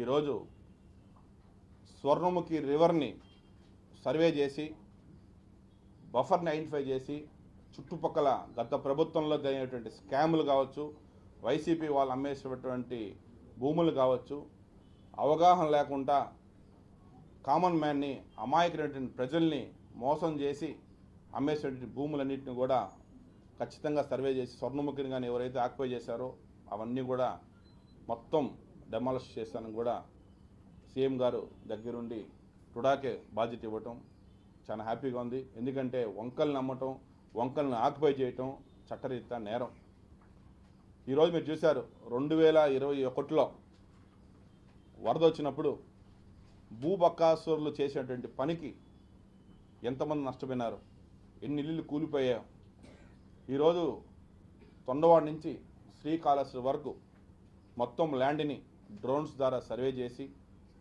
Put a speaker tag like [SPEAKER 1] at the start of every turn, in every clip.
[SPEAKER 1] ఈరోజు స్వర్ణముఖి రివర్ని సర్వే చేసి బఫర్ని ఐడెంటిఫై చేసి చుట్టుపక్కల గత ప్రభుత్వంలో జరిగినటువంటి స్కాములు కావచ్చు వైసీపీ వాళ్ళు అమ్మేసినటువంటి భూములు కావచ్చు అవగాహన లేకుండా కామన్ మ్యాన్ని అమాయకులైనటువంటి ప్రజల్ని మోసం చేసి అమ్మేసినటువంటి భూములన్నింటిని కూడా ఖచ్చితంగా సర్వే చేసి స్వర్ణముఖిని కానీ ఎవరైతే ఆక్యుపై చేశారో అవన్నీ కూడా మొత్తం డెమాలిష్ చేశానని కూడా సీఎం గారు దగ్గరుండి టుడాకే బాధ్యత ఇవ్వటం చాలా హ్యాపీగా ఉంది. ఎందుకంటే వంకల్ని నమ్మటం వంకల్ని ఆక్యుపై చేయటం చట్టరీత నేరం. ఈరోజు మీరు చూశారు రెండు వేల ఇరవై ఒకటిలో వరద వచ్చినప్పుడు భూబకాసురులు చేసినటువంటి పనికి ఎంతమంది నష్టపోయినారు? ఎన్ని ఇల్లు కూలిపోయాయో. ఈరోజు తొండవాడ నుంచి శ్రీకాళహస్తి వరకు మొత్తం ల్యాండ్ని డ్రోన్స్ ద్వారా సర్వే చేసి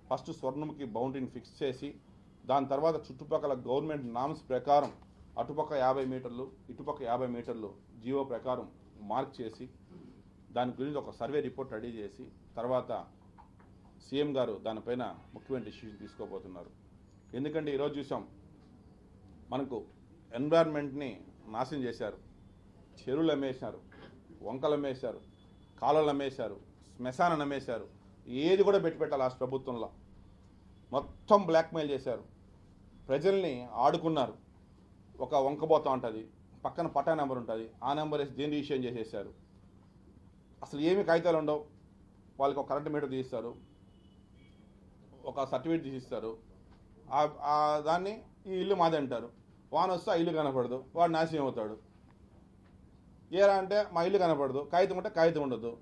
[SPEAKER 1] ఫస్ట్ స్వర్ణముఖి బౌండరీని ఫిక్స్ చేసి దాని తర్వాత చుట్టుపక్కల గవర్నమెంట్ నామ్స్ ప్రకారం అటుపక్క యాభై మీటర్లు ఇటుపక్క యాభై మీటర్లు జీవో ప్రకారం మార్క్ చేసి దాని గురించి ఒక సర్వే రిపోర్ట్ రెడీ చేసి తర్వాత సీఎం గారు దానిపైన ముఖ్యమైన డిసిషన్ తీసుకోబోతున్నారు. ఎందుకంటే ఈరోజు చూసాం మనకు ఎన్వైర్న్మెంట్ని నాశనం చేశారు. చెరువులు అమ్మేశారు వంకలు అమ్మేశారు కాలువలు అమ్మేశారు శ్మశానం అమ్మేశారు. ఏది కూడా పెట్టి పెట్టాలి లాస్ట్ ప్రభుత్వంలో. మొత్తం బ్లాక్మెయిల్ చేశారు. ప్రజల్ని ఆడుకున్నారు. ఒక వంకబోతా ఉంటుంది. పక్కన పట్టా నెంబర్ ఉంటుంది. ఆ నెంబర్ వేసి దీన్ని రిజిస్ట్రేషన్ చేసేసారు. అసలు ఏమి కాగితాలు ఉండవు. వాళ్ళకి ఒక కరెంట్ మీటర్ తీస్తారు. ఒక సర్టిఫికేట్ తీసిస్తారు. దాన్ని ఈ ఇల్లు మాది అంటారు. వాన వస్తే ఆ ఇల్లు కనపడదు. వాడు నాశనం అవుతాడు. ఏరా అంటే మా ఇల్లు కనపడదు. కాగితం ఉంటే కాగితం ఉండదు.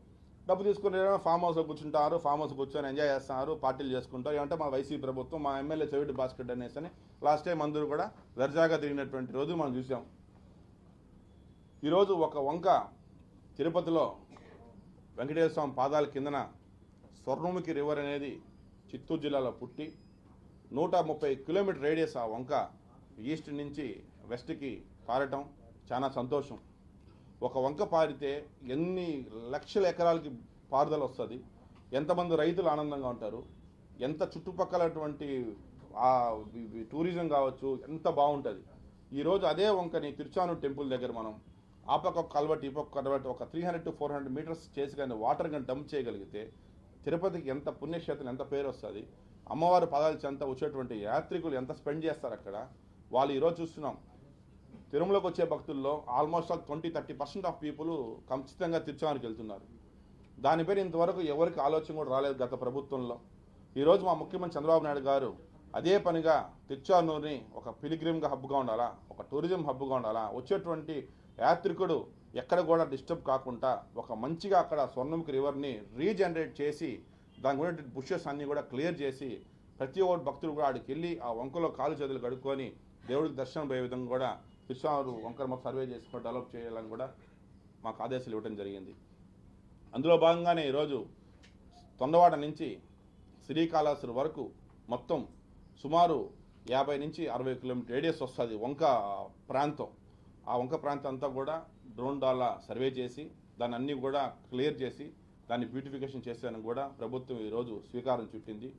[SPEAKER 1] డబ్బు తీసుకుని ఫామ్ హౌస్లో కూర్చుంటారు ఫామ్ హౌస్ కూర్చొని ఎంజాయ్ చేస్తున్నారు పార్టీలు చేసుకుంటారు. ఏమంటే మా వైసీపీ ప్రభుత్వం మా ఎమ్మెల్యే చెవిటి భాస్కర్ అనేసి అని లాస్ట్ టైం అందరూ కూడా దర్జాగా తిరిగినటువంటి రోజు మనం చూసాం. ఈరోజు ఒక వంక తిరుపతిలో వెంకటేశ్వర స్వామి పాదాల కిందన స్వర్ణముఖి రివర్ అనేది చిత్తూరు జిల్లాలో పుట్టి నూట ముప్పై కిలోమీటర్ రేడియస్ ఆ వంక ఈస్ట్ నుంచి వెస్ట్కి పారటం చాలా సంతోషం. ఒక వంక పారితే ఎన్ని లక్షల ఎకరాలకి పారుదల వస్తుంది? ఎంతమంది రైతులు ఆనందంగా ఉంటారు? ఎంత చుట్టుపక్కలటువంటి టూరిజం కావచ్చు ఎంత బాగుంటుంది? ఈరోజు అదే వంకని తిరుచానూరు టెంపుల్ దగ్గర మనం ఆ పక్క ఒక కల్వర్ట్ ఈ పక్క కల్వట్ ఒక three hundred to four hundred metres చేసి కానీ వాటర్ కానీ డంప్ చేయగలిగితే తిరుపతికి ఎంత పుణ్యక్షేత్రం ఎంత పేరు వస్తుంది? అమ్మవారి పదాలు చెంత వచ్చేటువంటి యాత్రికులు ఎంత స్పెండ్ చేస్తారు అక్కడ? వాళ్ళు ఈరోజు చూస్తున్నాం. తిరుమలకు వచ్చే భక్తుల్లో almost all twenty thirty percent of people ఖచ్చితంగా తిరుచానికి వెళ్తున్నారు. దానిపై ఇంతవరకు ఎవరికి ఆలోచన కూడా రాలేదు గత ప్రభుత్వంలో. ఈరోజు మా ముఖ్యమంత్రి చంద్రబాబు నాయుడు గారు అదే పనిగా తిరుచానూరుని ఒక పిలిగ్రిమ్గా హబ్గా ఉండాలా ఒక టూరిజం హబ్గా ఉండాలా వచ్చేటువంటి యాత్రికుడు ఎక్కడ కూడా డిస్టర్బ్ కాకుండా ఒక మంచిగా అక్కడ స్వర్ణముఖి రివర్ని రీజనరేట్ చేసి దాని గురించి బుషెస్ అన్నీ కూడా క్లియర్ చేసి ప్రతి ఒక్క భక్తుడు కూడా ఆడికి వెళ్ళి ఆ వంకలో కాలు చేతులు కడుక్కొని దేవుడికి దర్శనం పోయే విధంగా కూడా తిరుచానూరు వంకర మొత్తం సర్వే చేసుకొని డెవలప్ చేయాలని కూడా మాకు ఆదేశాలు ఇవ్వడం జరిగింది. అందులో భాగంగానే ఈరోజు తొండవాడ నుంచి శ్రీకాళహస్తి వరకు మొత్తం సుమారు యాభై నుంచి అరవై కిలోమీటర్ రేడియస్ వస్తుంది వంక ప్రాంతం. ఆ వంక ప్రాంతం అంతా కూడా డ్రోన్ డాలా సర్వే చేసి దాన్ని అన్నీ కూడా క్లియర్ చేసి దాన్ని బ్యూటిఫికేషన్ చేసేదని కూడా ప్రభుత్వం ఈరోజు స్వీకారం చుట్టింది.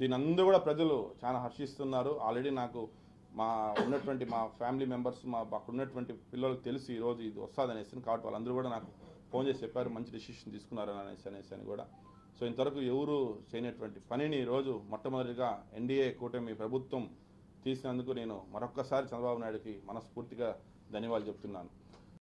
[SPEAKER 1] దీని అందరూ కూడా ప్రజలు చాలా హర్షిస్తున్నారు. ఆల్రెడీ నాకు మా ఉన్నటువంటి మా ఫ్యామిలీ మెంబర్స్ మా అక్కడ ఉన్నటువంటి పిల్లలకు తెలిసి ఈరోజు ఇది వస్తుంది అనేసి కాబట్టి వాళ్ళందరూ కూడా నాకు ఫోన్ చేసి చెప్పారు మంచి డెసిషన్ తీసుకున్నారు అనేసి అనేసి అని కూడా. సో ఇంతవరకు ఎవరు చేయనటువంటి పనిని ఈరోజు మొట్టమొదటిగా ఎన్డీఏ కూటమి ప్రభుత్వం తీసినందుకు నేను మరొక్కసారి చంద్రబాబు నాయుడుకి మనస్ఫూర్తిగా ధన్యవాదాలు చెప్తున్నాను.